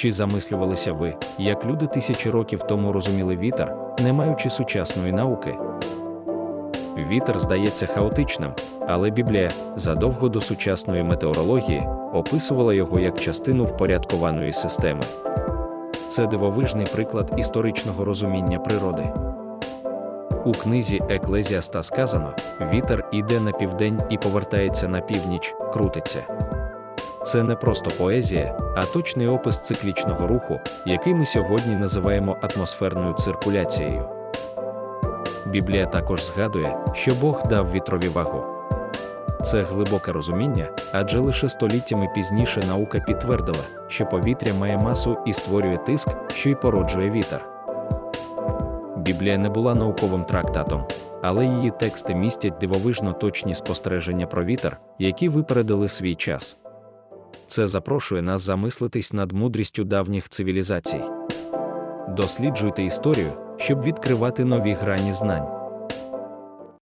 Чи замислювалися ви, як люди тисячі років тому розуміли вітер, не маючи сучасної науки? Вітер здається хаотичним, але Біблія, задовго до сучасної метеорології, описувала його як частину впорядкованої системи. Це дивовижний приклад історичного розуміння природи. У книзі Еклезіаста сказано: вітер іде на південь і повертається на північ, крутиться. Це не просто поезія, а точний опис циклічного руху, який ми сьогодні називаємо атмосферною циркуляцією. Біблія також згадує, що Бог дав вітрові вагу. Це глибоке розуміння, адже лише століттями пізніше наука підтвердила, що повітря має масу і створює тиск, що й породжує вітер. Біблія не була науковим трактатом, але її тексти містять дивовижно точні спостереження про вітер, які випередили свій час. Це запрошує нас замислитись над мудрістю давніх цивілізацій. Досліджуйте історію, щоб відкривати нові грані знань.